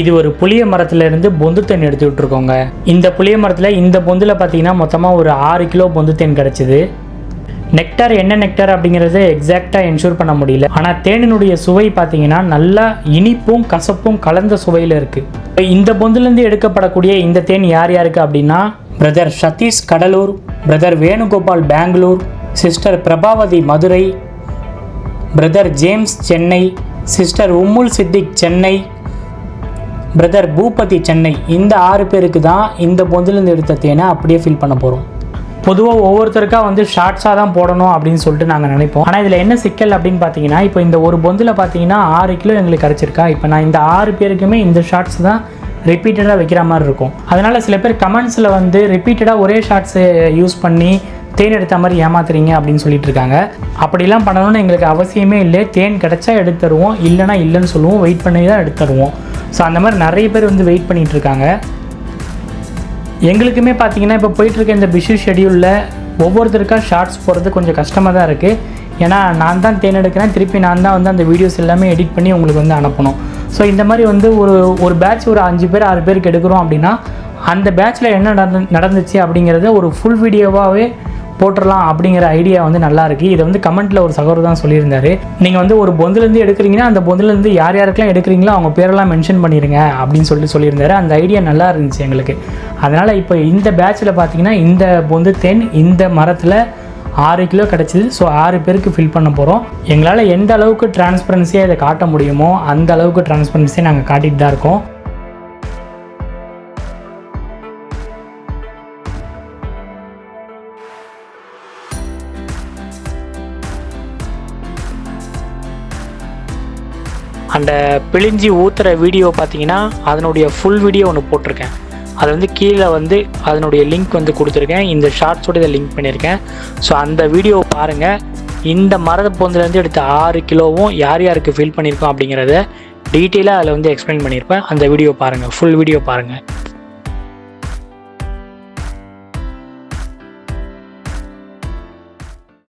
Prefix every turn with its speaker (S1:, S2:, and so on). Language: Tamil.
S1: இது ஒரு புளிய மரத்துல இருந்து பொந்து தேன் எடுத்து விட்டுருக்கோங்க. இந்த புளிய மரத்தில் இந்த பொந்தில் பார்த்தீங்கன்னா மொத்தமாக ஒரு ஆறு கிலோ பொந்து தேன் கிடச்சிது. நெக்டார் என்ன நெக்டார் அப்படிங்கிறத எக்ஸாக்டாக என்ஷூர் பண்ண முடியல. ஆனால் தேனினுடைய சுவை பார்த்தீங்கன்னா நல்லா இனிப்பும் கசப்பும் கலந்த சுவையில் இருக்குது இந்த பொந்துலேருந்து எடுக்கப்படக்கூடிய இந்த தேன் யார் யாருக்கு அப்படின்னா brother Sathish Cuddalore brother Venugopal Bangalore sister Prabhavathi Madurai brother James Chennai sister Ummul Siddique Chennai brother Boopathi Chennai இந்த ஆறு பேருக்கு தான் இந்த பொந்திலிருந்து எடுத்த தேனை அப்படியே ஃபில் பண்ண போகிறோம் பொதுவாக ஒவ்வொருத்தருக்கா வந்து ஷார்ட்ஸாக தான் போடணும் அப்படின்னு சொல்லிட்டு நாங்கள் நினைப்போம். ஆனால் இதில் என்ன சிக்கல் அப்படின்னு பார்த்தீங்கன்னா இப்போ இந்த ஒரு பொந்தில் பார்த்தீங்கன்னா ஆறு கிலோ எங்களுக்கு கிடச்சிருக்கா? இப்போ நான் இந்த ஆறு பேருக்குமே இந்த ஷார்ட்ஸ் தான் ரிப்பீட்டடாக வைக்கிற மாதிரி இருக்கும். அதனால் சில பேர் கமெண்ட்ஸில் வந்து ரிப்பீட்டடாக ஒரே ஷார்ட்ஸை யூஸ் பண்ணி தேன் எடுத்த மாதிரி ஏமாத்துறீங்க அப்படின்னு சொல்லிட்டு இருக்காங்க. அப்படிலாம் பண்ணணும்னு எங்களுக்கு அவசியமே இல்லை. தேன் கிடைச்சா எடுத்து தருவோம். இல்லைனா இல்லைன்னு சொல்லுவோம். வெயிட் பண்ணி தான் எடுத்து தருவோம். ஸோ அந்த மாதிரி நிறைய பேர் வந்து வெயிட் பண்ணிகிட்ருக்காங்க இருக்காங்க எங்களுக்குமே பார்த்தீங்கன்னா இப்போ போயிட்டுருக்க இந்த பிஸி ஷெடியூலில் ஒவ்வொருத்தருக்காக ஷார்ட்ஸ் போகிறது கொஞ்சம் கஷ்டமாக தான் இருக்குது ஏன்னா நான் தான் தேர்ந்தெடுக்கிறேன். திருப்பி நான் தான் வந்து அந்த வீடியோஸ் எல்லாமே எடிட் பண்ணி உங்களுக்கு வந்து அனுப்பணும். ஸோ இந்த மாதிரி வந்து ஒரு ஒரு பேட்ச் ஒரு அஞ்சு பேர் ஆறு பேருக்கு எடுக்கிறோம் அப்படின்னா அந்த பேட்ச்சில் என்ன நடந்து நடந்துச்சு அப்படிங்கிறத ஒரு ஃபுல் வீடியோவாகவே போட்டுடலாம் அப்படிங்கிற ஐடியா வந்து நல்லா இருக்கு. இதை வந்து கமெண்ட்டில் ஒரு சகோதரர் தான் சொல்லியிருந்தாரு. நீங்கள் வந்து ஒரு பொந்துலேருந்து எடுக்கிறீங்கன்னா அந்த பொந்துலேருந்து யார் யாருக்கெல்லாம் எடுக்கிறீங்களோ அவங்க பேரெல்லாம் மென்ஷன் பண்ணிடுங்க அப்படின்னு சொல்லிட்டு சொல்லியிருந்தாரு. அந்த ஐடியா நல்லா இருந்துச்சு எங்களுக்கு. அதனால் இப்போ இந்த பேட்சில் பார்த்தீங்கன்னா இந்த பொந்து தேன் இந்த மரத்தில் ஆறு கிலோ கிடச்சிது. ஸோ ஆறு பேருக்கு ஃபில் பண்ண போகிறோம் எங்களால் எந்த அளவுக்கு டிரான்ஸ்பரன்சியாக இதை காட்ட முடியுமோ அந்த அளவுக்கு டிரான்ஸ்பரன்சியை நாங்கள் காட்டிகிட்டு தான் இருக்கோம். அந்த பிழிஞ்சி ஊற்றுற வீடியோ பார்த்தீங்கன்னா அதனுடைய ஃபுல் வீடியோ ஒன்று போட்டிருக்கேன். அது வந்து கீழே வந்து அதனுடைய லிங்க் வந்து கொடுத்துருக்கேன். இந்த ஷார்ட்ஸோட இதை லிங்க் பண்ணியிருக்கேன். ஸோ அந்த வீடியோவை பாருங்கள் இந்த மரத பொந்துலேருந்து எடுத்த ஆறு கிலோவும் யார் யாருக்கு ஃபில் பண்ணியிருக்கோம் அப்படிங்கிறத டீட்டெயிலாக அதில் வந்து எக்ஸ்பிளைன் பண்ணியிருப்பேன். அந்த வீடியோ பாருங்கள் ஃபுல் வீடியோ பாருங்கள்